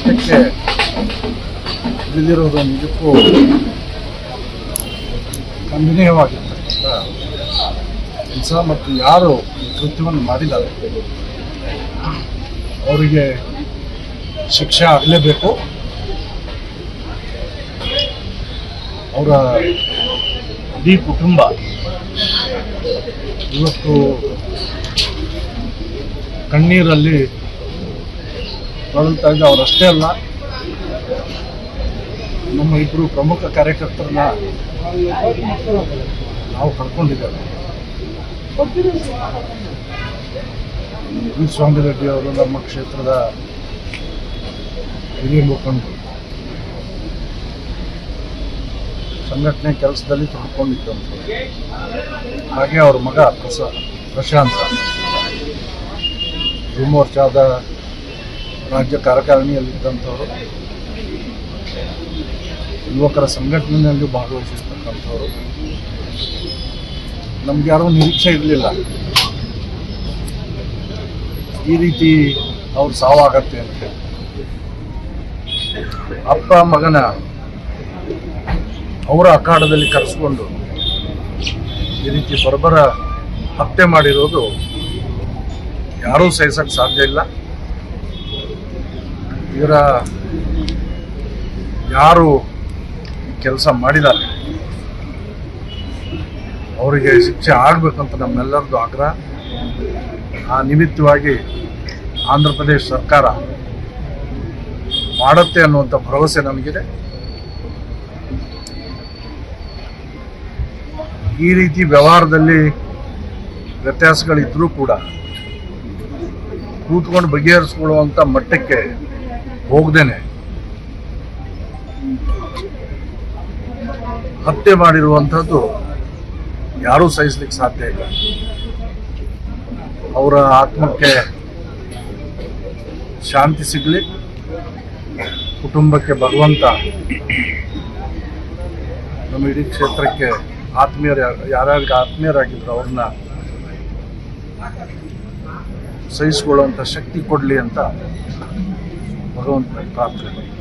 ರಕ್ತಕ್ಕೆ ಬಿದ್ದಿರೋದು ನಿಜಕ್ಕೂ ಖಂಡನೀಯವಾಗಿರ್ತಕ್ಕಂಥ ಕೆಲಸ ಮತ್ತು ಯಾರು ಈ ಕೃತ್ಯವನ್ನು ಮಾಡಿದ್ದಾರೆ ಅವರಿಗೆ ಶಿಕ್ಷೆ ಆಗಲೇಬೇಕು ಅವರ ಇಡೀ ಕುಟುಂಬ ಇವತ್ತು ಕಣ್ಣೀರಲ್ಲಿ ತೊಳಲ್ತಾ ಇದ್ದ ಅವರಷ್ಟೇ ಅಲ್ಲ, ನಮ್ಮ ಇಬ್ಬರು ಪ್ರಮುಖ ಕಾರ್ಯಕರ್ತರನ್ನ ನಾವು ಕಳ್ಕೊಂಡಿದ್ದೇವೆ ಸ್ವಾಮಿ ರೆಡ್ಡಿ ಅವರು ನಮ್ಮ ಕ್ಷೇತ್ರದ ಹಿರಿಯ ಮುಖಂಡರು. ಸಂಘಟನೆ ಕೆಲಸದಲ್ಲಿ ತೊಡ್ಕೊಂಡಿದ್ದಂಥವ್ರು ಹಾಗೆ ಅವ್ರ ಮಗ ಪ್ರಸ ಪ್ರಶಾಂತ. ಯುವ ಮೋರ್ಚಾದ ರಾಜ್ಯ ಕಾರ್ಯಕಾರಿಣಿಯಲ್ಲಿದ್ದಂಥವರು ಯುವಕರ ಸಂಘಟನೆಯಲ್ಲಿ ಭಾಗವಹಿಸಿರ್ತಕ್ಕಂಥವ್ರು. ನಮ್ಗೆ ಯಾರೂ ನಿರೀಕ್ಷೆ ಇರಲಿಲ್ಲ. ಈ ರೀತಿ ಅವ್ರು ಸಾವಾಗತ್ತೆ ಅಂತ. ಅಪ್ಪ, ಮಗನ ಅವರ ಅಖಾಡದಲ್ಲಿ ಕರೆಸ್ಕೊಂಡು ಈ ರೀತಿ ಬರಬರ ಹತ್ಯೆ ಮಾಡಿರೋದು ಯಾರೂ ಸಹಿಸಕ್ಕೆ ಸಾಧ್ಯ ಇಲ್ಲ. ಇವರ ಯಾರು ಕೆಲಸ ಮಾಡಿದ್ದಾರೆ ಅವರಿಗೆ ಶಿಕ್ಷೆ ಆಗಬೇಕಂತ ನಮ್ಮೆಲ್ಲರದ್ದು ಆಗ್ರಹ. ಆ ನಿಮಿತ್ತವಾಗಿ ಆಂಧ್ರ ಪ್ರದೇಶ ಸರ್ಕಾರ ಮಾಡುತ್ತೆ ಅನ್ನುವಂಥ ಭರವಸೆ ನಮಗಿದೆ. ಈ ರೀತಿ ವ್ಯವಹಾರದಲ್ಲಿ ವ್ಯತ್ಯಾಸಗಳಿದ್ರೂ ಕೂಡ ಕೂತ್ಕೊಂಡು ಬಗೆಹರಿಸ್ಕೊಳ್ಳುವಂಥ ಮಟ್ಟಕ್ಕೆ ಹೋಗ್ದೇನೆ. ಹತ್ಯೆ ಮಾಡಿರುವಂಥದ್ದು ಯಾರೂ ಸಹಿಸ್ಲಿಕ್ಕೆ ಸಾಧ್ಯ ಇಲ್ಲ. ಅವರ ಆತ್ಮಕ್ಕೆ ಶಾಂತಿ ಸಿಗಲಿ, ಕುಟುಂಬಕ್ಕೆ ಭಗವಂತ ನಮ್ಮ ಇಡೀ ಕ್ಷೇತ್ರಕ್ಕೆ ಆತ್ಮೀಯರ ಯಾರ್ಯಾರಿಗೆ ಆತ್ಮೀಯರಾಗಿದ್ರು ಅವ್ರನ್ನ ಸಹಿಸಿಕೊಳ್ಳುವಂಥ ಶಕ್ತಿ ಕೊಡಲಿ ಅಂತ ಭಗವಂತ ಪ್ರಾರ್ಥನೆ